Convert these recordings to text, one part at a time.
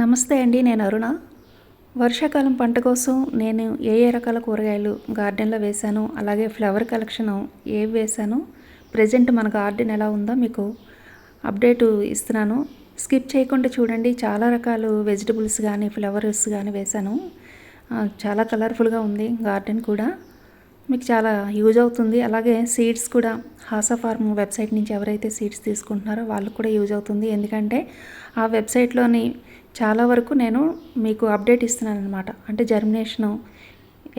నమస్తే అండి నేను అరుణ. వర్షాకాలం పంట కోసం నేను ఏ ఏ రకాల కూరగాయలు గార్డెన్లో వేశాను అలాగే ఫ్లవర్ కలెక్షన్ ఏవి వేశాను ప్రజెంట్ మన గార్డెన్ ఎలా ఉందో మీకు అప్డేట్ ఇస్తున్నాను. స్కిప్ చేయకుండా చూడండి చాలా రకాలు వెజిటబుల్స్ కానీ ఫ్లవర్స్ కానీ వేశాను. చాలా కలర్ఫుల్గా ఉంది గార్డెన్ కూడా. మీకు చాలా యూజ్ అవుతుంది. అలాగే సీడ్స్ కూడా హాసా ఫార్మ్ వెబ్సైట్ నుంచి ఎవరైతే సీడ్స్ తీసుకుంటున్నారో వాళ్ళకు కూడా యూజ్ అవుతుంది. ఎందుకంటే ఆ వెబ్సైట్లోని చాలా వరకు నేను మీకు అప్డేట్ ఇస్తున్నాను అనమాట అంటే జర్మినేషను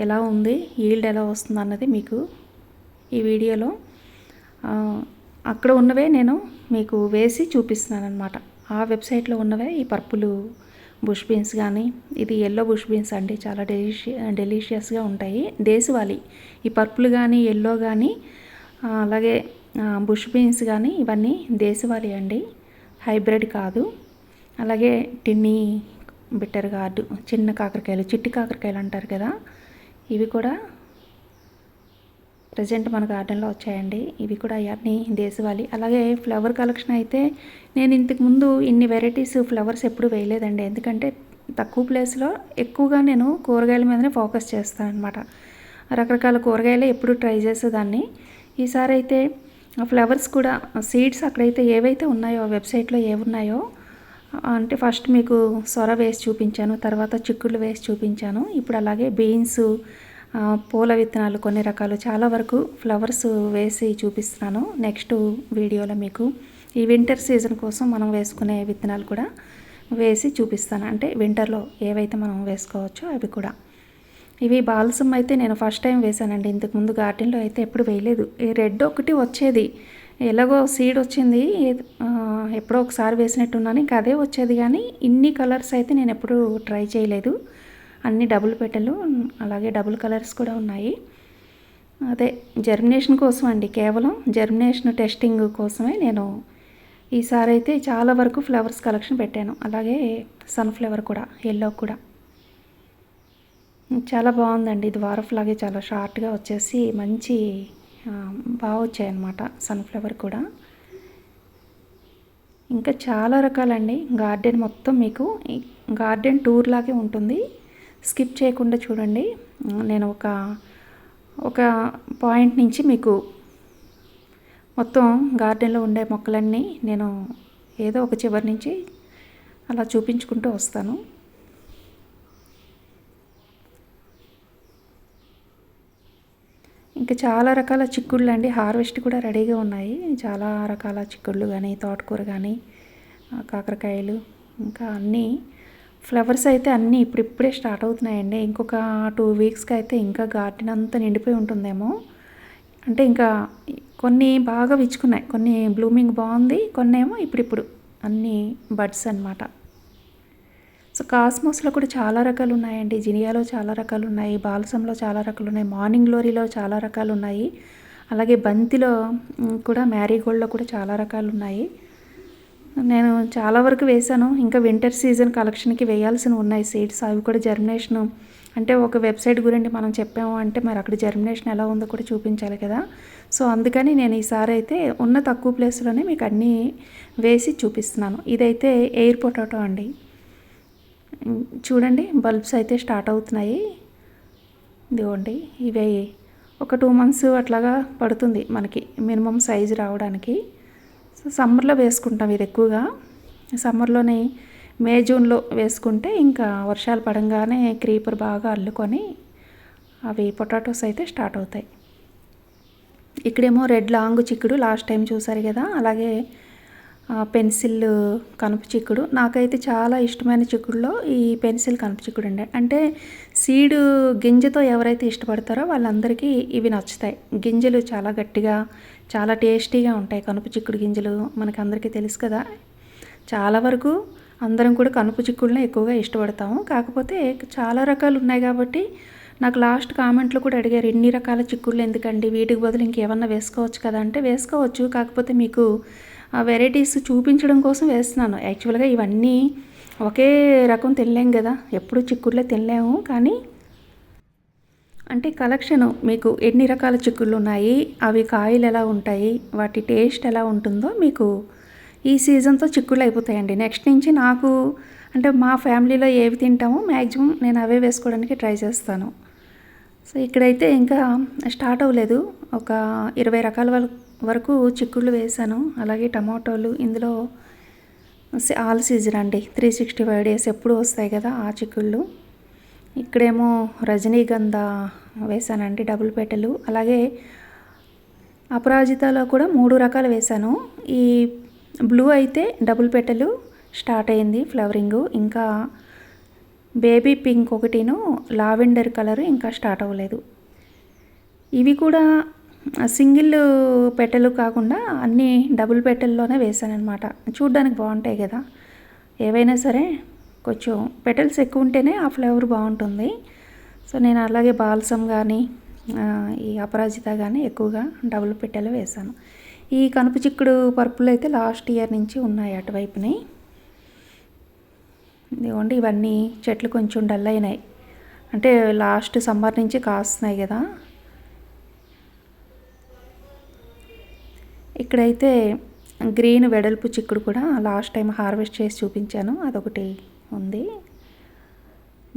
ఎలా ఉంది ఈల్డ్ ఎలా వస్తుంది అన్నది మీకు ఈ వీడియోలో అక్కడ ఉన్నవే నేను మీకు వేసి చూపిస్తున్నాను అనమాట ఆ వెబ్సైట్లో ఉన్నవే ఈ పర్పుల్ బుష్ బీన్స్ కానీ ఇది ఎల్లో బుష్ బీన్స్ అండి. చాలా డెలిషి డెలిషియస్గా ఉంటాయి. దేశవాళీ ఈ పర్పుల్ కానీ ఎల్లో కానీ అలాగే బుష్ బీన్స్ కానీ ఇవన్నీ దేశవాళీ అండి. హైబ్రిడ్ కాదు. అలాగే టిన్నీ బిట్టర్ గార్డు చిన్న కాకరకాయలు చిట్టి కాకరకాయలు అంటారు కదా ఇవి కూడా ప్రజెంట్ మన గార్డెన్లో వచ్చాయండి. ఇవి కూడా అవన్నీ దేశవాళీ. అలాగే ఫ్లవర్ కలెక్షన్ అయితే నేను ఇంతకుముందు ఇన్ని వెరైటీస్ ఫ్లవర్స్ ఎప్పుడు వేయలేదండి. ఎందుకంటే తక్కువ ప్లేస్లో ఎక్కువగా నేను కూరగాయల మీదనే ఫోకస్ చేస్తాను అనమాట రకరకాల కూరగాయలే ఎప్పుడు ట్రై చేసేదాన్ని. ఈసారి అయితే ఫ్లవర్స్ కూడా సీడ్స్ అక్కడైతే ఏవైతే ఉన్నాయో వెబ్సైట్లో ఏమున్నాయో అంటే ఫస్ట్ మీకు సొర వేసి చూపించాను తర్వాత చిక్కుళ్ళు వేసి చూపించాను. ఇప్పుడు అలాగే బీన్స్ పూల విత్తనాలు కొన్ని రకాలు చాలా వరకు ఫ్లవర్స్ వేసి చూపిస్తున్నాను నెక్స్ట్ వీడియోలో మీకు. ఈ వింటర్ సీజన్ కోసం మనం వేసుకునే విత్తనాలు కూడా వేసి చూపిస్తాను. అంటే వింటర్లో ఏవైతే మనం వేసుకోవచ్చో అవి కూడా. ఇవి బాల్సమ్ అయితే నేను ఫస్ట్ టైం వేశానండి ఇంతకుముందు గార్డెన్లో అయితే ఎప్పుడు వేయలేదు. ఈ రెడ్ ఒకటి వచ్చేది. ఎలాగో సీడ్ వచ్చింది ఎప్పుడో ఒకసారి వేసినట్టున్నాను ఇంకా అదే వచ్చేది కానీ ఇన్ని కలర్స్ అయితే నేను ఎప్పుడు ట్రై చేయలేదు. అన్ని డబుల్ పెట్టెలు అలాగే డబుల్ కలర్స్ కూడా ఉన్నాయి. అదే జర్మినేషన్ కోసం అండి కేవలం జర్మినేషన్ టెస్టింగ్ కోసమే నేను ఈసారి అయితే చాలా వరకు ఫ్లవర్స్ కలెక్షన్ పెట్టాను. అలాగే సన్ఫ్లవర్ కూడా ఎల్లో కూడా. చాలా బాగుందండి ఇది వారఫ్లాగే చాలా షార్ట్గా వచ్చేసి మంచి బాగా వచ్చాయన్నమాట సన్ఫ్లవర్ కూడా. ఇంకా చాలా రకాలండి గార్డెన్ మొత్తం మీకు గార్డెన్ టూర్ లాగే ఉంటుంది. స్కిప్ చేయకుండా చూడండి. నేను ఒక ఒక పాయింట్ నుంచి మీకు మొత్తం గార్డెన్లో ఉండే మొక్కలన్నీ నేను ఏదో ఒక చివరి నుంచి అలా చూపించుకుంటూ వస్తాను. ఇంకా చాలా రకాల చిక్కుళ్ళు అండి. హార్వెస్ట్ కూడా రెడీగా ఉన్నాయి. చాలా రకాల చిక్కుళ్ళు కానీ తోటకూర కానీ కాకరకాయలు ఇంకా అన్నీ ఫ్లవర్స్ అయితే అన్నీ ఇప్పుడిప్పుడే స్టార్ట్ అవుతున్నాయండి. ఇంకొక టూ వీక్స్కి అయితే ఇంకా గార్డెన్ అంతా నిండిపోయి ఉంటుందేమో. అంటే ఇంకా కొన్ని బాగా విచ్చుకున్నాయి. కొన్ని బ్లూమింగ్ బాగుంది కొన్ని ఏమో ఇప్పుడిప్పుడు అన్నీ బడ్స్ అనమాట సో కాస్మోస్లో కూడా చాలా రకాలు ఉన్నాయండి జినియాలో చాలా రకాలు ఉన్నాయి బాల్సంలో చాలా రకాలు ఉన్నాయి మార్నింగ్ గ్లోరీలో చాలా రకాలు ఉన్నాయి అలాగే బంతిలో కూడా మ్యారీగోల్డ్లో కూడా చాలా రకాలు ఉన్నాయి నేను చాలా వరకు వేశాను. ఇంకా వింటర్ సీజన్ కలెక్షన్కి వేయాల్సిన ఉన్నాయి సీడ్స్. అవి కూడా జర్మినేషన్ అంటే ఒక వెబ్సైట్ గురించి మనం చెప్పాము అంటే మరి అక్కడ జర్మినేషన్ ఎలా ఉందో కూడా చూపించాలి కదా. సో అందుకని నేను ఈసారి అయితే ఉన్న తక్కువ ప్లేస్లోనే మీకు అన్నీ వేసి చూపిస్తున్నాను. ఇదైతే ఎయిర్ పొటాటో అండి. చూడండి బల్బ్స్ అయితే స్టార్ట్ అవుతున్నాయి. ఇదిగోండి ఇవి. ఒక టూ మంత్స్ అట్లాగా పడుతుంది మనకి మినిమం సైజు రావడానికి. సో సమ్మర్లో వేసుకుంటాం ఇది ఎక్కువగా. సమ్మర్లోనే మే జూన్లో వేసుకుంటే ఇంకా వర్షాలు పడంగానే క్రీపర్ బాగా అల్లుకొని అవి పొటాటోస్ అయితే స్టార్ట్ అవుతాయి. ఇక్కడేమో రెడ్ లాంగ్ చిక్కుడు లాస్ట్ టైం చూసారు కదా అలాగే పెన్సిల్ కనుపు చిక్కుడు. నాకైతే చాలా ఇష్టమైన చిక్కుడులో ఈ పెన్సిల్ కనుపు చిక్కుడు అండి. అంటే సీడు గింజతో ఎవరైతే ఇష్టపడతారో వాళ్ళందరికీ ఇవి నచ్చుతాయి. గింజలు చాలా గట్టిగా చాలా టేస్టీగా ఉంటాయి కనుపు చిక్కుడు గింజలు. మనకి అందరికీ తెలుసు కదా. చాలా వరకు అందరం కూడా కనుపు చిక్కుడునే ఎక్కువగా ఇష్టపడతాము. కాకపోతే చాలా రకాలు ఉన్నాయి కాబట్టి నాకు లాస్ట్ కామెంట్లో కూడా అడిగారు ఇన్ని రకాల చిక్కుళ్ళు ఎందుకండి? వీటికి బదులు ఇంకేమన్నా వేసుకోవచ్చు కదా? అంటే వేసుకోవచ్చు. కాకపోతే మీకు వెరైటీస్ చూపించడం కోసం వేస్తున్నాను. యాక్చువల్గా ఇవన్నీ ఒకే రకం తినలేం కదా. ఎప్పుడు చిక్కుళ్ళే తినలేము. కానీ అంటే కలెక్షన్ మీకు ఎన్ని రకాల చిక్కుళ్ళు ఉన్నాయి? అవి కాయలు ఎలా ఉంటాయి? వాటి టేస్ట్ ఎలా ఉంటుందో మీకు ఈ సీజన్తో చిక్కుళ్ళు అయిపోతాయండి. నెక్స్ట్ నుంచి నాకు అంటే మా ఫ్యామిలీలో ఏవి తింటామో మ్యాక్సిమం నేను అవే వేసుకోవడానికి ట్రై చేస్తాను. సో ఇక్కడైతే ఇంకా స్టార్ట్ అవ్వలేదు. ఒక ఇరవై రకాల వరకు చిక్కుళ్ళు వేసాను. అలాగే టమాటోలు ఇందులో ఆల్ సీజన్ అండి. త్రీ సిక్స్టీ ఫైవ్ డేస్ ఎప్పుడు వస్తాయి కదా ఆ చిక్కుళ్ళు. ఇక్కడేమో రజనీగంధ వేసానండి డబుల్ పెట్టెలు. అలాగే అపరాజితలో కూడా మూడు రకాలు వేశాను ఈ బ్లూ అయితే డబుల్ పెట్టెలు స్టార్ట్ అయింది ఫ్లవరింగు. ఇంకా బేబీ పింక్ ఒకటిను లావెండర్ కలర్ ఇంకా స్టార్ట్ అవ్వలేదు. ఇవి కూడా సింగిల్ పెట్టెలు కాకుండా అన్ని డబుల్ పెట్టెల్లోనే వేసాను అనమాట చూడ్డానికి బాగుంటాయి కదా. ఏవైనా సరే కొంచెం పెటల్స్ ఎక్కువ ఉంటేనే ఆ ఫ్లేవర్ బాగుంటుంది. సో నేను అలాగే బాల్సమ్ కానీ ఈ అపరాజిత కానీ ఎక్కువగా డబుల్ పెట్టెలు వేసాను ఈ కనుపు చిక్కుడు పరుపులు అయితే లాస్ట్ ఇయర్ నుంచి ఉన్నాయి అటువైపుని. ఇదిగోండి ఇవన్నీ చెట్లు కొంచెం డల్ అయినాయి. అంటే లాస్ట్ సమ్మర్ నుంచి కాస్తున్నాయి కదా. ఇక్కడైతే గ్రీన్ వెడల్పు చిక్కుడు కూడా లాస్ట్ టైం హార్వెస్ట్ చేసి చూపించాను. అదొకటి ఉంది.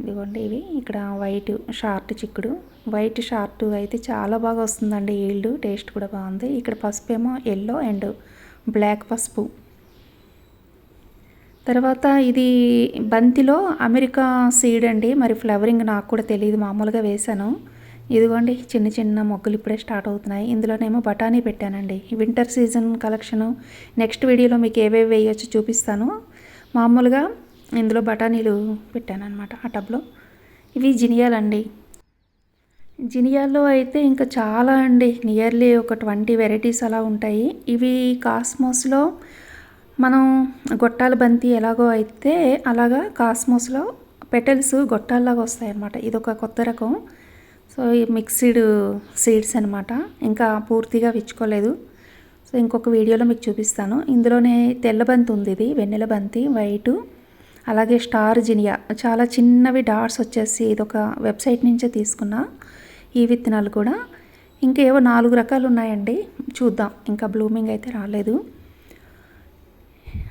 ఇదిగోండి ఇవి ఇక్కడ వైట్ షార్ట్ చిక్కుడు. వైట్ షార్ట్ అయితే చాలా బాగా వస్తుందండి ఈల్డ్ టేస్ట్ కూడా బాగుంది. ఇక్కడ పసుపు ఏమో ఎల్లో అండ్ బ్లాక్ పసుపు. తర్వాత ఇది బంతిలో అమెరికా సీడ్ అండి. మరి ఫ్లవరింగ్ నాకు కూడా తెలియదు మామూలుగా వేశాను. ఇదిగోండి చిన్న చిన్న మొగ్గలు ఇప్పుడే స్టార్ట్ అవుతున్నాయి. ఇందులోనేమో బఠానీ పెట్టానండి. వింటర్ సీజన్ కలెక్షను నెక్స్ట్ వీడియోలో మీకు ఏవేవి వేయొచ్చో చూపిస్తాను. మామూలుగా ఇందులో బఠానీలు పెట్టాను అనమాట ఆ టబ్లో. ఇవి జినియాలండి. జినియాల్లో అయితే ఇంకా చాలా అండి. నియర్లీ ఒక ట్వంటీ వెరైటీస్ అలా ఉంటాయి. ఇవి కాస్మోస్లో మనం గొట్టాల బంతి ఎలాగో అయితే అలాగా కాస్మోస్లో పెటల్స్ గొట్టాల్లాగా వస్తాయన్నమాట. ఇది ఒక కొత్త రకం. సో ఈ మిక్సిడ్ సీడ్స్ అనమాట ఇంకా పూర్తిగా విచ్చుకోలేదు. సో ఇంకొక వీడియోలో మీకు చూపిస్తాను. ఇందులోనే తెల్ల బంతి ఉంది ఇది వెన్నెల బంతి వైటు అలాగే స్టార్ జినియా. చాలా చిన్నవి డాట్స్ వచ్చేసి ఇది ఒక వెబ్సైట్ నుంచే తీసుకున్నా ఈ విత్తనాలు కూడా. ఇంకా ఏవో నాలుగు రకాలు ఉన్నాయండి. చూద్దాం. ఇంకా బ్లూమింగ్ అయితే రాలేదు.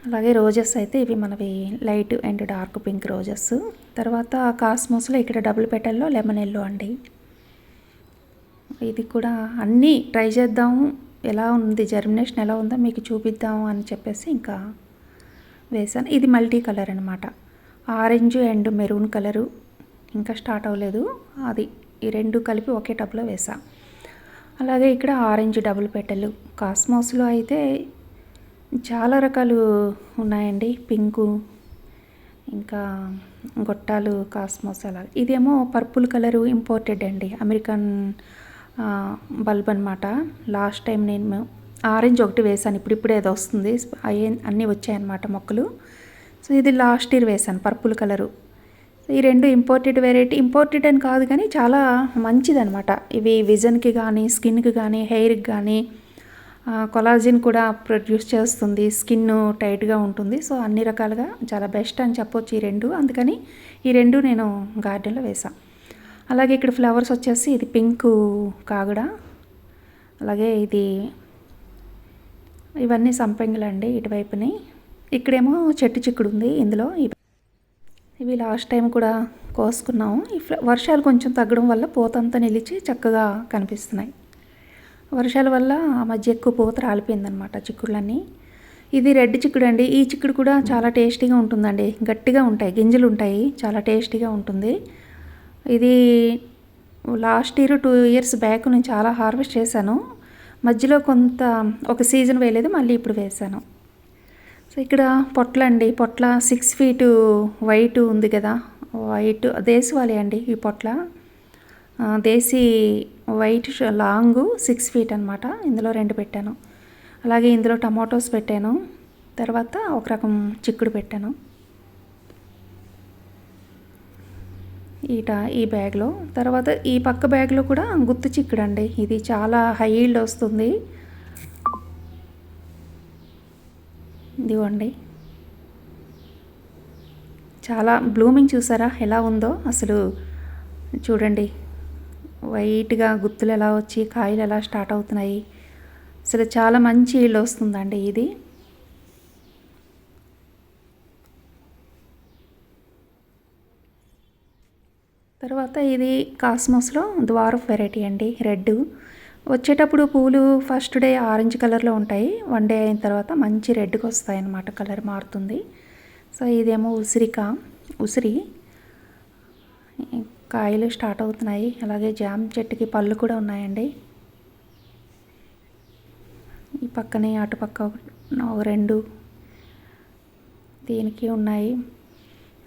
అలాగే రోజెస్ అయితే ఇవి మనవి light and dark pink roses. తర్వాత కాస్మోస్లో ఇక్కడ డబుల్ పెటల్లో లెమన్ ఎల్లో అండి. ఇది కూడా అన్నీ ట్రై చేద్దాము. ఎలా ఉంది? జర్మినేషన్ ఎలా ఉందో మీకు చూపిద్దాము అని చెప్పేసి ఇంకా వేసాను ఇది మల్టీ కలర్ అనమాట ఆరెంజ్ అండ్ మెరూన్ కలరు. ఇంకా స్టార్ట్ అవ్వలేదు. అది ఈ రెండు కలిపి ఒకే టబ్లో వేసా అలాగే ఇక్కడ ఆరెంజ్ డబుల్ పెట్టెలు కాస్మోస్లో అయితే చాలా రకాలు ఉన్నాయండి. పింకు ఇంకా గొట్టాలు కాస్మోస్ అలా. ఇదేమో పర్పుల్ కలరు ఇంపోర్టెడ్ అండి. అమెరికన్ బల్బ్ అనమాట లాస్ట్ టైం నేను ఆరెంజ్ ఒకటి వేసాను ఇప్పుడు ఏదో వస్తుంది. అయ్యే అన్నీ వచ్చాయన్నమాట మొక్కలు. సో ఇది లాస్ట్ ఇయర్ వేసాను పర్పుల్ కలరు. సో ఈ రెండు ఇంపోర్టెడ్ వెరైటీ ఇంపోర్టెడ్ అని కాదు కానీ చాలా మంచిదనమాట ఇవి విజన్కి కానీ స్కిన్కి కానీ హెయిర్కి కానీ కొలాజిన్ కూడా ప్రొడ్యూస్ చేస్తుంది స్కిన్ టైట్గా ఉంటుంది. సో అన్ని రకాలుగా చాలా బెస్ట్ అని చెప్పొచ్చు ఈ రెండు. అందుకని ఈ రెండు నేను గార్డెన్లో వేసాను అలాగే ఇక్కడ ఫ్లవర్స్ వచ్చేసి ఇది పింక్ కాగడ అలాగే ఇది ఇవన్నీ సంపెంగులండి ఇటువైపుని. ఇక్కడేమో చెట్టు చిక్కుడు ఉంది ఇందులో. ఇవి లాస్ట్ టైం కూడా కోసుకున్నాము. ఈ వర్షాలు కొంచెం తగ్గడం వల్ల పూతంతా నిలిచి చక్కగా కనిపిస్తున్నాయి. వర్షాల వల్ల ఆ మధ్య ఎక్కువ పూత రాలిపోయిందనమాట చిక్కుడులన్నీ. ఇది రెడ్ చిక్కుడు అండి ఈ చిక్కుడు కూడా చాలా టేస్టీగా ఉంటుందండి. గట్టిగా ఉంటాయి. గింజలు ఉంటాయి. చాలా టేస్టీగా ఉంటుంది. ఇది last year two years back నేను చాలా హార్వెస్ట్ చేశాను. మధ్యలో కొంత ఒక సీజన్ వేయలేదు. మళ్ళీ ఇప్పుడు వేశాను. సో ఇక్కడ పొట్ల అండి. పొట్ల సిక్స్ ఫీటు వైట్ ఉంది కదా. వైట్ దేశవాలి అండి ఈ పొట్ల. దేశీ white long long six feet అనమాట ఇందులో రెండు పెట్టాను. అలాగే ఇందులో టమాటోస్ పెట్టాను. తర్వాత ఒక రకం చిక్కుడు పెట్టాను. ఈట ఈ బ్యాగ్లో. తర్వాత ఈ పక్క బ్యాగ్లో కూడా గుత్తు చిక్కుడు అండి. ఇది చాలా హై ఈల్డ్ వస్తుంది. ఇదిగోండి. చాలా బ్లూమింగ్ చూసారా? ఎలా ఉందో అసలు చూడండి. వైట్గా గుత్తులు ఎలా వచ్చి కాయలు ఎలా స్టార్ట్ అవుతున్నాయి. అసలు చాలా మంచి ఇల్లు వస్తుందండి ఇది. తర్వాత ఇది కాస్మోస్లో ద్వారఫ్ వెరైటీ అండి రెడ్ వచ్చేటప్పుడు పూలు ఫస్ట్ డే ఆరెంజ్ కలర్లో ఉంటాయి. వన్ డే అయిన తర్వాత మంచి రెడ్కి వస్తాయి అన్నమాట కలర్ మారుతుంది. సో ఇదేమో ఉసిరిక ఉసిరి. కాయలు స్టార్ట్ అవుతున్నాయి. అలాగే జామ చెట్టుకి పళ్ళు కూడా ఉన్నాయండి. ఈ పక్కనే అటుపక్క ఒక రెండు దీనికి ఉన్నాయి.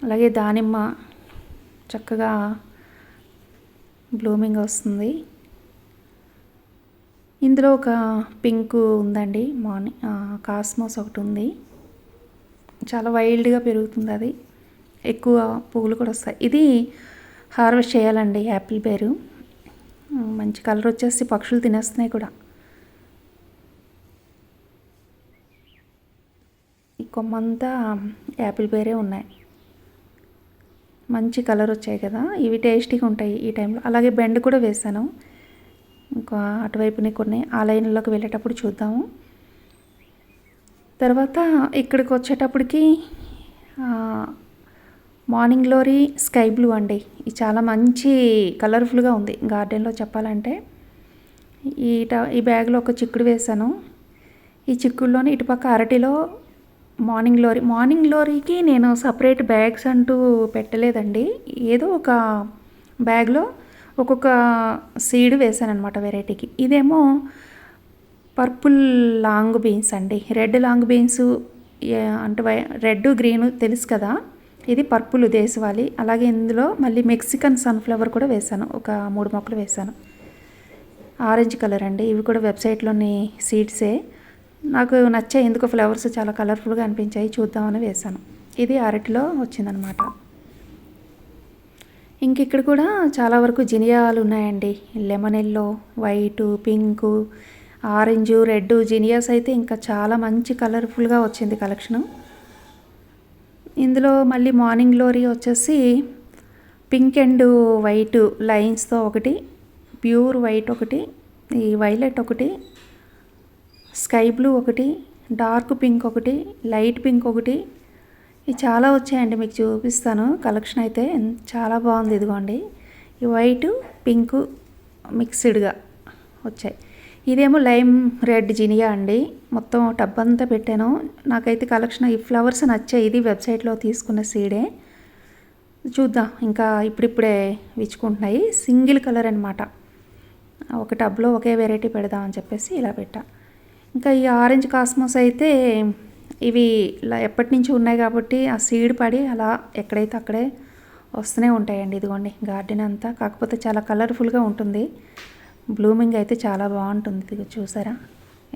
అలాగే దానిమ్మ చక్కగా బ్లూమింగ్ వస్తుంది. ఇందులో ఒక పింక్ ఉందండి. మార్నింగ్ కాస్మోస్ ఒకటి ఉంది. చాలా వైల్డ్గా పెరుగుతుంది అది. ఎక్కువ పువ్వులు కూడా వస్తాయి. ఇది హార్వెస్ట్ చేయాలండి యాపిల్ బేరు. మంచి కలర్ వచ్చేసి పక్షులు తినేస్తున్నాయి కూడా. ఈ కొమ్మంతా యాపిల్ బేరే ఉన్నాయి. మంచి కలర్ వచ్చాయి కదా. ఇవి టేస్టీగా ఉంటాయి ఈ టైంలో. అలాగే బెండ్ కూడా వేసాను. ఇంకా అటువైపునే కొన్ని ఆ లైన్లోకి వెళ్ళేటప్పుడు చూద్దాము. తర్వాత ఇక్కడికి వచ్చేటప్పటికి మార్నింగ్ గ్లోరీ స్కై బ్లూ అండి. ఇది చాలా మంచి కలర్ఫుల్గా ఉంది. గార్డెన్లో చెప్పాలంటే ఈ ఈ బ్యాగ్లో ఒక చిక్కుడు వేసాను ఈ చిక్కుడులోని ఇటుపక్క అరటిలో మార్నింగ్ గ్లోరీ. మార్నింగ్ గ్లోరీకి నేను సపరేట్ బ్యాగ్స్ అంటూ పెట్టలేదండి. ఏదో ఒక బ్యాగ్లో ఒక్కొక్క సీడ్ వేసాను అనమాట వెరైటీకి. ఇదేమో పర్పుల్ లాంగ్ బీన్స్ అండి. రెడ్ లాంగ్ బీన్స్ అంటే రెడ్ గ్రీన్ తెలుసు కదా? ఇది పర్పుల్ దేశవాలి అలాగే ఇందులో మళ్ళీ మెక్సికన్ సన్ఫ్లవర్ కూడా వేసాను ఒక మూడు మొక్కలు వేశాను. ఆరెంజ్ కలర్ అండి. ఇవి కూడా వెబ్సైట్లోని సీడ్సే. నాకు నచ్చాయి. ఎందుకు ఫ్లవర్స్ చాలా కలర్ఫుల్గా అనిపించాయి. చూద్దామని వేసాను ఇది అరటిలో వచ్చిందనమాట. ఇంక ఇక్కడ కూడా చాలా వరకు జినియాలు ఉన్నాయండి. Lemon yellow white pink orange red zinnias అయితే ఇంకా చాలా మంచి కలర్ఫుల్గా వచ్చింది కలెక్షను. ఇందులో మళ్ళీ మార్నింగ్ గ్లోరీ వచ్చేసి పింక్ అండ్ వైట్ లైన్స్తో ఒకటి ప్యూర్ వైట్ ఒకటి ఈ వైలెట్ ఒకటి స్కై బ్లూ ఒకటి డార్క్ పింక్ ఒకటి లైట్ పింక్ ఒకటి. ఇవి చాలా వచ్చాయండి మీకు చూపిస్తాను. కలెక్షన్ అయితే చాలా బాగుంది ఇదిగోండి. ఈ వైట్ పింక్ మిక్స్డ్గా వచ్చాయి. ఇదేమో లైమ్ రెడ్ జినియా అండి. మొత్తం టబ్ అంతా పెట్టాను. నాకైతే కలెక్షన్ ఈ ఫ్లవర్స్ నచ్చాయి. ఇది వెబ్సైట్లో తీసుకున్న సీడే. చూద్దాం. ఇంకా ఇప్పుడిప్పుడే విచ్చుకుంటున్నాయి. సింగిల్ కలర్ అనమాట ఒక టబ్లో ఒకే వెరైటీ పెడదాం అని చెప్పేసి ఇలా పెట్టా. ఇంకా ఈ ఆరెంజ్ కాస్మోస్ అయితే ఇవి ఇలా ఎప్పటి నుంచి ఉన్నాయి కాబట్టి ఆ సీడ్ పడి అలా ఎక్కడైతే అక్కడే వస్తూనే ఉంటాయండి. ఇదిగోండి గార్డెన్ అంతా. కాకపోతే చాలా కలర్ఫుల్గా ఉంటుంది. బ్లూమింగ్ అయితే చాలా బాగుంటుంది. ఇది చూసారా?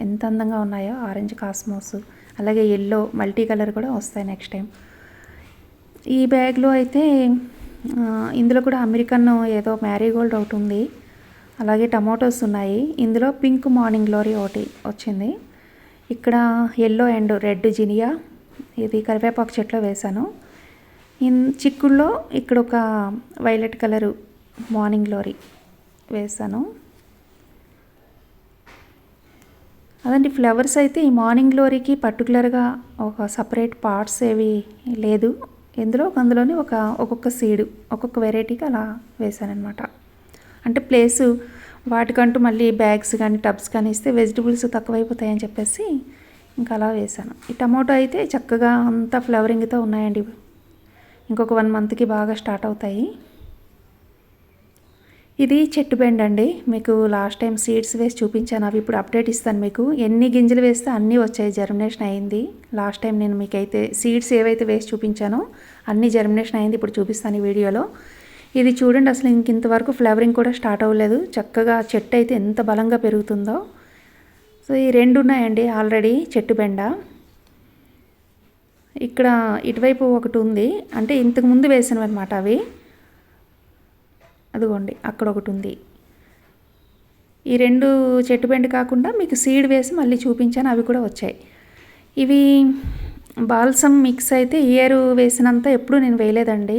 ఎంత అందంగా ఉన్నాయో. ఆరెంజ్ కాస్మోస్ అలాగే ఎల్లో మల్టీ కలర్ కూడా వస్తాయి నెక్స్ట్ టైం. ఈ బ్యాగ్లో అయితే ఇందులో కూడా అమెరికన్ ఏదో మ్యారీగోల్డ్ ఒకటి ఉంది. అలాగే టమాటోస్ ఉన్నాయి. ఇందులో పింక్ మార్నింగ్ గ్లోరీ ఒకటి వచ్చింది. ఇక్కడ ఎల్లో అండ్ రెడ్ జినియా ఇది కరివేపాకు చెట్లో వేశాను. ఇన్ చిక్కుల్లో ఇక్కడ ఒక వైలెట్ కలరు మార్నింగ్ గ్లోరీ వేసాను అదండి ఫ్లవర్స్ అయితే ఈ మార్నింగ్ గ్లోరీకి పర్టికులర్గా ఒక సపరేట్ పార్ట్స్ ఏవి లేదు. ఎందులో అందులోని ఒక ఒక్కొక్క సీడు ఒక్కొక్క వెరైటీకి అలా వేశానమాట అంటే ప్లేసు వాటికంటూ మళ్ళీ బ్యాగ్స్ కానీ టబ్స్ కానీ ఇస్తే వెజిటబుల్స్ తక్కువైపోతాయని చెప్పేసి ఇంకా అలా వేసాను ఈ టమాటో అయితే చక్కగా అంతా ఫ్లవరింగ్తో ఉన్నాయండి. ఇంకొక వన్ మంత్కి బాగా స్టార్ట్ అవుతాయి. ఇది చెట్టు బెండ్ అండి మీకు లాస్ట్ టైం సీడ్స్ వేసి చూపించాను. అవి ఇప్పుడు అప్డేట్ ఇస్తాను మీకు. ఎన్ని గింజలు వేస్తే అన్నీ వచ్చాయి. జర్మినేషన్ అయింది. లాస్ట్ టైం నేను మీకు అయితే సీడ్స్ ఏవైతే వేసి చూపించానో అన్ని జర్మినేషన్ అయింది. ఇప్పుడు చూపిస్తాను ఈ వీడియోలో. ఇది చూడండి అసలు ఇంక ఇంతవరకు ఫ్లవరింగ్ కూడా స్టార్ట్ అవ్వలేదు. చక్కగా చెట్టు అయితే ఎంత బలంగా పెరుగుతుందో. సో ఈ రెండు ఉన్నాయండి ఆల్రెడీ చెట్టు బెండ. ఇక్కడ ఇటువైపు ఒకటి ఉంది. అంటే ఇంతకు ముందు వేసినవి అనమాట అవి. అదిగోండి అక్కడ ఒకటి ఉంది ఈ రెండు చెట్టు బెండ కాకుండా మీకు సీడ్ వేసి మళ్ళీ చూపించాను అవి కూడా వచ్చాయి. ఇవి బాల్సం మిక్స్ అయితే ఇయర్ వేసినంత ఎప్పుడూ నేను వేయలేదండి.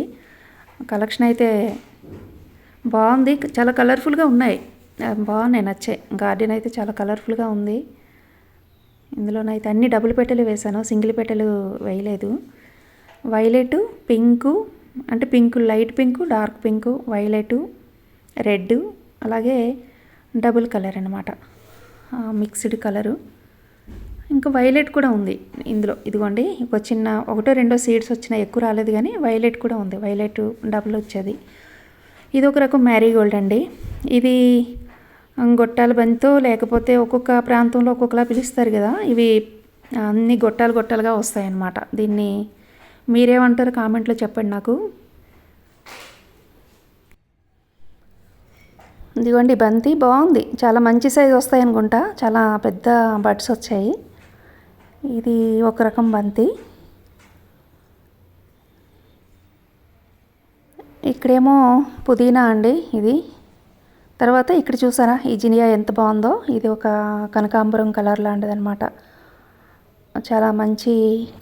కలెక్షన్ అయితే బాగుంది చాలా కలర్ఫుల్గా ఉన్నాయి. బాగున్నాయి నచ్చాయి. గార్డెన్ అయితే చాలా కలర్ఫుల్గా ఉంది. ఇందులోనైతే అన్ని డబుల్ పెట్టెలు వేసాను సింగిల్ పెట్టెలు వేయలేదు. వైలెట్ పింకు అంటే pink light pink dark pink violet red అలాగే డబుల్ కలర్ అనమాట మిక్స్డ్ కలరు. ఇంకా వైలెట్ కూడా ఉంది ఇందులో. ఇదిగోండి ఒక చిన్న ఒకటో రెండో సీడ్స్ వచ్చినా ఎక్కువ రాలేదు కానీ వైలెట్ కూడా ఉంది. వైలెట్ డబుల్ వచ్చేది. ఇది ఒక రకం మ్యారీగోల్డ్ అండి. ఇది గొట్టాల బంతితో లేకపోతే ఒక్కొక్క ప్రాంతంలో ఒక్కొక్కలా పిలుస్తారు కదా. ఇవి అన్ని గొట్టాలు గొట్టాలుగా వస్తాయి అన్నమాట దీన్ని మీరేమంటారు కామెంట్లో చెప్పండి నాకు. ఇదిగోండి బంతి బాగుంది. చాలా మంచి సైజ్ వస్తాయి అనుకుంటా. చాలా పెద్ద బడ్స్ వచ్చాయి. ఇది ఒక రకం బంతి. ఇక్కడేమో పుదీనా అండి ఇది. తర్వాత ఇక్కడ చూసారా ఈ జినియా ఎంత బాగుందో. ఇది ఒక కనకాంబరం కలర్ లాంటిది అనమాట చాలా మంచి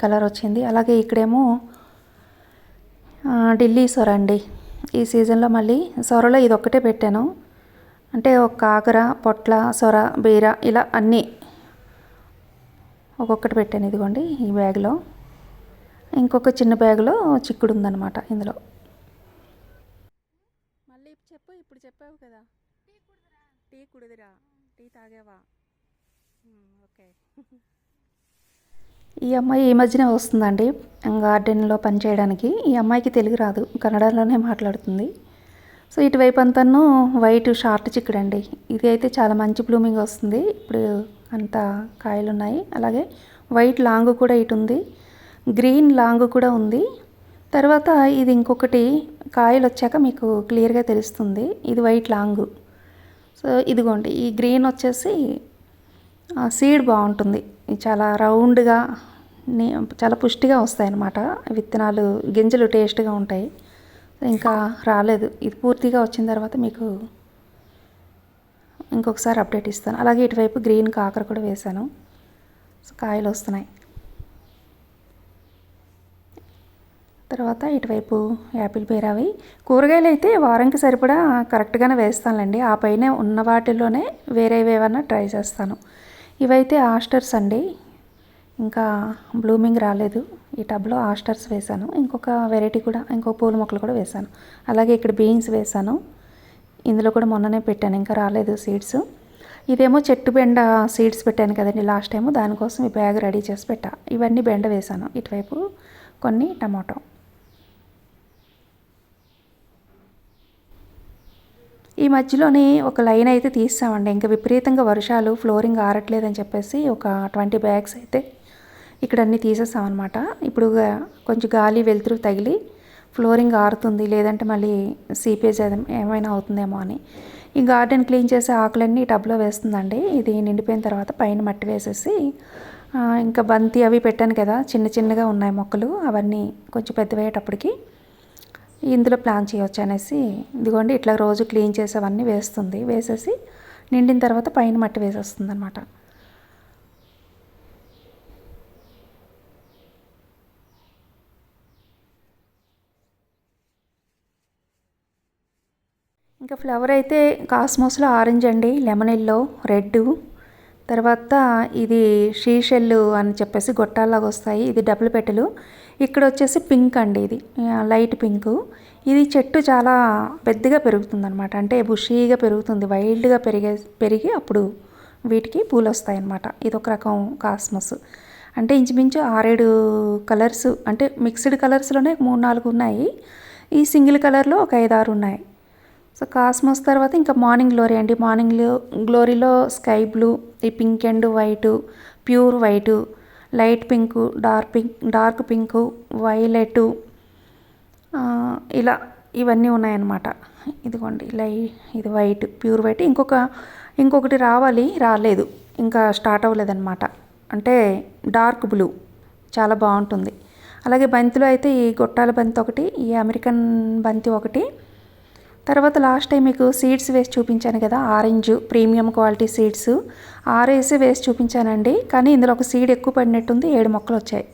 కలర్ వచ్చింది. అలాగే ఇక్కడేమో ఢిల్లీ సొర అండి. ఈ సీజన్లో మళ్ళీ సొరలో ఇది ఒక్కటే పెట్టాను. అంటే ఒక కాకర పొట్ల సొర బీర ఇలా అన్నీ ఒక్కొక్కటి పెట్టాను ఇదిగోండి ఈ బ్యాగ్లో. ఇంకొక చిన్న బ్యాగ్లో చిక్కుడు ఉందన్నమాట ఇందులో. మళ్ళీ చెప్పు ఇప్పుడు చెప్పావు కదా. టీ కుడిదిరా. టీ తాగావా? ఓకే. ఈ అమ్మాయి ఈ మధ్యనే వస్తుందండి. గార్డెన్లో పనిచేయడానికి ఈ అమ్మాయికి తెలుగు రాదు. కన్నడలోనే మాట్లాడుతుంది. సో ఇటువైపు అంతాను వైట్ షార్ట్ చిక్కుడండి. ఇది అయితే చాలా మంచి బ్లూమింగ్ వస్తుంది. ఇప్పుడు అంత కాయలు ఉన్నాయి అలాగే వైట్ లాంగ్ కూడా ఇటు ఉంది. గ్రీన్ లాంగ్ కూడా ఉంది. తర్వాత ఇది ఇంకొకటి కాయలు వచ్చాక మీకు క్లియర్గా తెలుస్తుంది. ఇది వైట్ లాంగ్. సో ఇదిగోండి. ఈ గ్రీన్ వచ్చేసి సీడ్ బాగుంటుంది. చాలా రౌండ్గా చాలా పుష్టిగా వస్తాయి అన్నమాట విత్తనాలు గింజలు టేస్ట్గా ఉంటాయి. ఇంకా రాలేదు. ఇది పూర్తిగా వచ్చిన తర్వాత మీకు ఇంకొకసారి అప్డేట్ ఇస్తాను. అలాగే ఇటువైపు గ్రీన్ కాకర కూడా వేశాను. కాయలు వస్తున్నాయి. తర్వాత ఇటువైపు యాపిల్ పేరావి. కూరగాయలు అయితే వారంకి సరిపడా కరెక్ట్గానే వేస్తానులేండి. ఆ పైన ఉన్న వాటిల్లోనే వేరేవి ట్రై చేస్తాను. ఇవైతే ఆస్టర్స్ అండి. ఇంకా బ్లూమింగ్ రాలేదు. ఈ టబ్లో ఆస్టర్స్ వేశాను. ఇంకొక వెరైటీ కూడా ఇంకొక పూల మొక్కలు కూడా వేశాను. అలాగే ఇక్కడ బీన్స్ వేశాను. ఇందులో కూడా మొన్ననే పెట్టాను ఇంకా రాలేదు సీడ్స్. ఇదేమో చెట్టు బెండ సీడ్స్ పెట్టాను కదండి లాస్ట్ టైము. దానికోసం ఈ బ్యాగ్ రెడీ చేసి పెట్టా. ఇవన్నీ బెండ వేశాను. ఇటువైపు కొన్ని టమాటో. ఈ మధ్యలోనే ఒక లైన్ అయితే తీస్తామండి. ఇంకా విపరీతంగా వర్షాలు ఫ్లోరింగ్ ఆరట్లేదని చెప్పేసి ఒక ట్వంటీ బ్యాగ్స్ అయితే ఇక్కడ అన్నీ తీసేస్తామన్నమాట. ఇప్పుడు కొంచెం గాలి వెలుతురు తగిలి ఫ్లోరింగ్ ఆరుతుంది లేదంటే మళ్ళీ సీపేజ్ ఏమైనా అవుతుందేమో అని. ఈ గార్డెన్ క్లీన్ చేసే ఆకులన్నీ టబ్లో వేస్తుందండి. ఇది నిండిపోయిన తర్వాత పైన మట్టి వేసేసి ఇంకా బంతి అవి పెట్టాను కదా చిన్న చిన్నగా ఉన్నాయి మొక్కలు అవన్నీ కొంచెం పెద్దవయ్యేటప్పటికి ఇందులో ప్లాన్ చేయొచ్చు అనేసి ఇదిగోండి ఇట్లా రోజు క్లీన్ చేసేవన్నీ వేస్తుంది. వేసేసి నిండిన తర్వాత పైన మట్టి వేసేస్తుంది అనమాట ఇంకా ఫ్లవర్ అయితే కాస్మోస్లో ఆరెంజ్ అండి లెమన్ ఎల్లో రెడ్ తర్వాత ఇది షీషెల్లు అని చెప్పేసి గొట్టాల్లాగా వస్తాయి. ఇది డబుల్ పెట్టెలు. ఇక్కడ వచ్చేసి పింక్ అండి ఇది. Light pink. ఇది చెట్టు చాలా పెద్దగా పెరుగుతుంది అనమాట అంటే బుషీగా పెరుగుతుంది. వైల్డ్గా పెరిగే పెరిగి అప్పుడు వీటికి పూలు వస్తాయి ఇది ఒక రకం కాస్మస్. అంటే ఇంచుమించు ఆరేడు కలర్స్ అంటే మిక్స్డ్ కలర్స్లోనే మూడు నాలుగు ఉన్నాయి. ఈ సింగిల్ కలర్లో ఒక ఐదు ఆరు ఉన్నాయి. సో కాస్మోస్ తర్వాత ఇంకా మార్నింగ్ గ్లోరీ అండి. మార్నింగ్ గ్లోరీలో స్కై బ్లూ ఈ pink and white pure white light pink dark pink dark pink violet ఇలా ఇవన్నీ ఉన్నాయన్నమాట. ఇదిగోండి లై ఇది వైట్ ప్యూర్ వైట్. ఇంకొక ఇంకొకటి రావాలి రాలేదు. ఇంకా స్టార్ట్ అవ్వలేదన్నమాట. అంటే డార్క్ బ్లూ చాలా బాగుంటుంది. అలాగే బంతిలో అయితే ఈ గొట్టాల బంతి ఒకటి ఈ అమెరికన్ బంతి ఒకటి తర్వాత లాస్ట్ టైం మీకు సీడ్స్ వేసి చూపించాను కదా ఆరెంజ్ ప్రీమియం క్వాలిటీ సీడ్స్ ఆరేసి వేసి చూపించానండి కానీ ఇందులో ఒక సీడ్ ఎక్కువ పడినట్టుంది ఏడు మొక్కలు వచ్చాయి.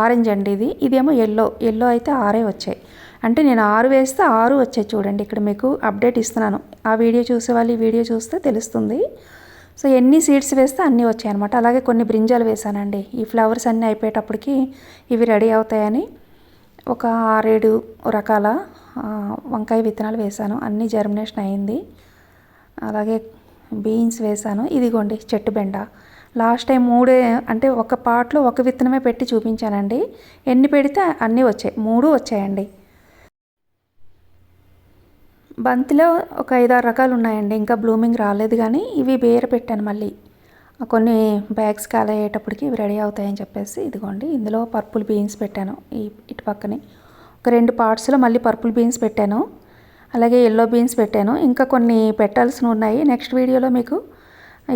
ఆరెంజ్ అండి ఇది. ఇదేమో ఎల్లో ఎల్లో అయితే ఆరే వచ్చాయి. అంటే నేను ఆరు వేస్తే ఆరు వచ్చాయి చూడండి ఇక్కడ మీకు అప్డేట్ ఇస్తున్నాను. ఆ వీడియో చూసే వాళ్ళు ఈ వీడియో చూస్తే తెలుస్తుంది. సో ఎన్ని సీడ్స్ వేస్తే అన్నీ వచ్చాయి అనమాట అలాగే కొన్ని బ్రింజాలు వేసానండి. ఈ ఫ్లవర్స్ అన్నీ అయిపోయేటప్పటికి ఇవి రెడీ అవుతాయని ఒక ఆరేడు రకాల వంకాయ విత్తనాలు వేశాను. అన్నీ జర్మినేషన్ అయింది. అలాగే బీన్స్ వేశాను. ఇదిగోండి చెట్టు బెండ. లాస్ట్ టైం మూడే అంటే ఒక పాట్లో ఒక విత్తనమే పెట్టి చూపించానండి. ఎన్ని పెడితే అన్నీ వచ్చాయి. మూడు వచ్చాయండి. బంతిలో ఒక ఐదారు రకాలు ఉన్నాయండి. ఇంకా బ్లూమింగ్ రాలేదు కానీ ఇవి బేర పెట్టాను మళ్ళీ. కొన్ని బ్యాగ్స్ ఖాళీ అయ్యేటప్పటికి ఇవి రెడీ అవుతాయని చెప్పేసి ఇదిగోండి. ఇందులో పర్పుల్ బీన్స్ పెట్టాను ఈ ఇటు పక్కనే. ఒక రెండు పార్ట్స్లో మళ్ళీ పర్పుల్ బీన్స్ పెట్టాను. అలాగే ఎల్లో బీన్స్ పెట్టాను. ఇంకా కొన్ని పెట్టాల్సినవి ఉన్నాయి. నెక్స్ట్ వీడియోలో మీకు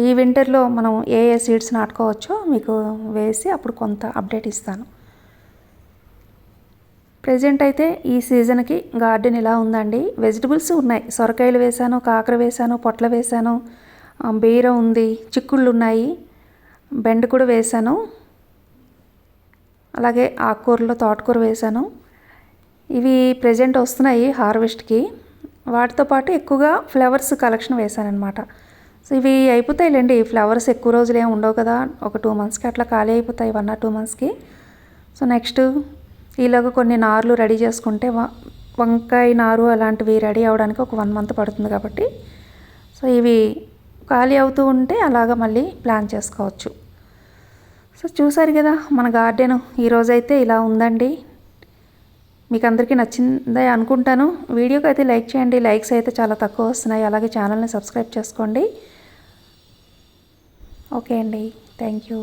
ఈ వింటర్లో మనం ఏ ఏ సీడ్స్ నాటుకోవచ్చో మీకు వేసి అప్పుడు కొంత అప్డేట్ ఇస్తాను. ప్రజెంట్ అయితే ఈ సీజన్కి గార్డెన్ ఇలా ఉందండి. వెజిటబుల్స్ ఉన్నాయి. సొరకాయలు వేశాను కాకర వేశాను పొట్ల వేశాను బీర ఉంది చిక్కుళ్ళు ఉన్నాయి బెండ కూడా వేశాను అలాగే ఆకుకూరలో తోటకూర వేశాను ఇవి ప్రజెంట్ వస్తున్నాయి హార్వెస్ట్కి. వాటితో పాటు ఎక్కువగా ఫ్లవర్స్ కలెక్షన్ వేశానమాట సో ఇవి అయిపోతాయిలేండి. ఫ్లవర్స్ ఎక్కువ రోజులు ఏమి ఉండవు కదా. ఒక టూ మంత్స్కి అట్లా ఖాళీ అయిపోతాయి వన్ ఆర్ టూ మంత్స్కి. సో నెక్స్ట్ ఈలోగా కొన్ని నార్లు రెడీ చేసుకుంటే వ- వంకాయ నారు అలాంటివి రెడీ అవ్వడానికి ఒక వన్ మంత్ పడుతుంది కాబట్టి. సో ఇవి ఖాళీ అవుతూ ఉంటే అలాగ మళ్ళీ ప్లాన్ చేసుకోవచ్చు. సో చూసారు కదా మన గార్డెన్. ఈరోజైతే ఇలా ఉందండి. మీకు అందరికీ నచ్చిందే అనుకుంటాను. వీడియోకి అయితే లైక్ చేయండి. లైక్స్ అయితే చాలా తక్కువ వస్తున్నాయి. అలాగే ఛానల్ని సబ్స్క్రైబ్ చేసుకోండి. ఓకే అండి. Thank you.